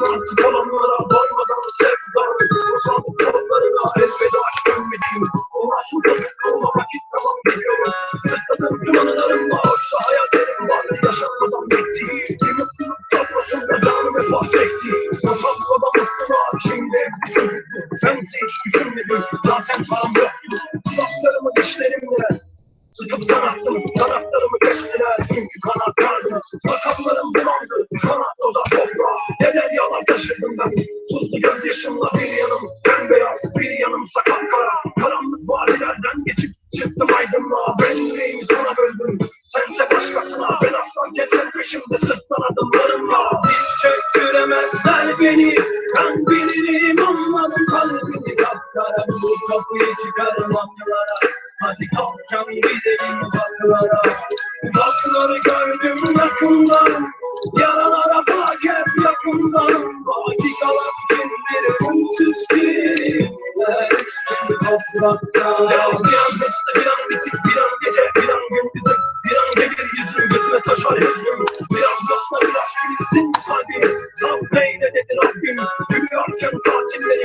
Artık olanlara doymadan sevdan Uzandık yollarına elveda Uğraşım kazık olma vakit tamam biliyorum Sırtladım dumanlarımla oysa hayallerim var Yaşatmadan bitti Bir mutluluk tablasında canım vefat etti Utanmadan mutluluğa şimdi bir çocuktu Bense hiç düşünmedim zaten param yoktu Kulaklarımı dişlerimle Sıkıp kanattım, kanatlarımı peşimde sırtlan adımlarımla. Diz çöktüremezler beni, ben bilirim anladım kalbimi kapkara. Bu kapıyı çıkarım aklılara. Hadi kalkacağım gidelim uzaklara Uzakları gördüm yakından Yaralara bak hep yakından Baki kalan günleri umutsuz günler Üstüm toprakta Bir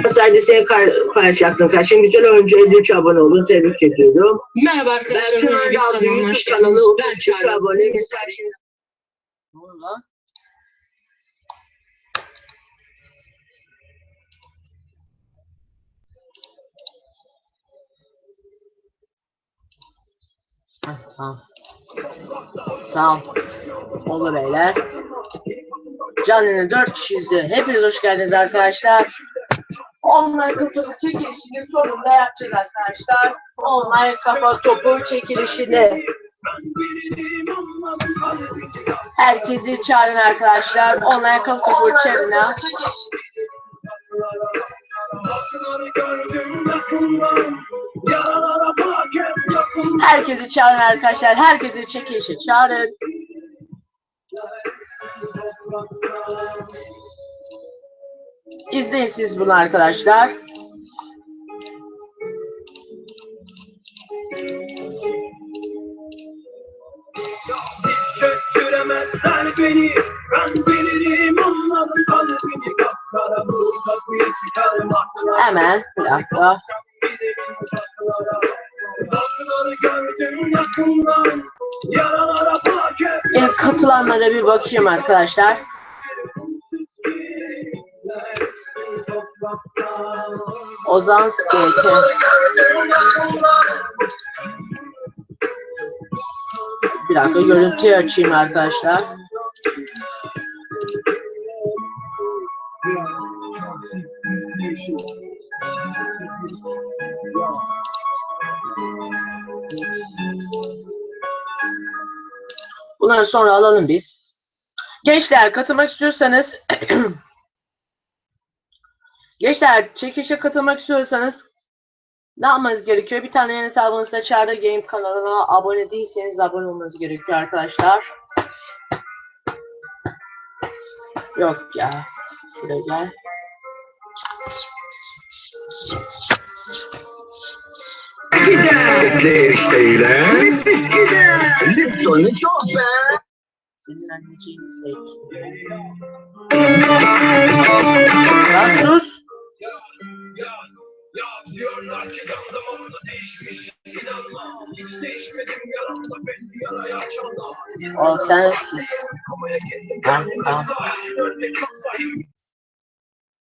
Sadece paylaşacaktım. Karşım güzel oyuncu 53 abone oldun. Tebrik ediyorum. Merhaba arkadaşlar. Ben aldı kanalıma YouTube kanalı geldiniz. 33 Ben Çağrı. abone. Mesela şimdi... Ne oldu lan? Heh, Tamam. Tamam. Oldu beyler. Canlı'nın 4 kişi izliyor. Hepiniz hoş geldiniz arkadaşlar. Online kafa topu çekilişinin sonunda yapacağız arkadaşlar. Online kafa topu çekilişini. Herkesi çağırın arkadaşlar. Online kafa topu çağırın. Herkesi çağırın arkadaşlar. Herkesi çekilişe çağırın. İzleyin siz bunu arkadaşlar. Çöktüremezler beni. Ben bu kapıyı çıkarım Hemen bir dakika. Uzakları gördüm katılanlara bir bakayım arkadaşlar. Ozan Skate. Bir dakika görüntüyü açayım arkadaşlar. Bunları sonra alalım biz. Gençler katılmak istiyorsanız Gençler çekişe katılmak istiyorsanız ne yapmanız gerekiyor? Bir tane yeni hesabınızda Çağrı Game kanalına abone değilseniz abone olmanız gerekiyor arkadaşlar. Yok ya. Şuraya gel. Etli erişteyle nefis gider. Lipton'u çok be. Senin anneciğini sev. Lan sus. Diyorlar ki kan damarımda değişmiş İnanma hiç değişmedim yaramda belli yaraya açanda Oğlum sen sus.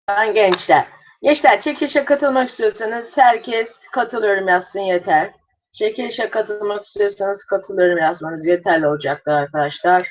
Ben gençler. Gençler çekilişe katılmak istiyorsanız herkes katılıyorum yazsın yeter. Çekilişe katılmak istiyorsanız katılıyorum yazmanız yeterli olacaktır arkadaşlar.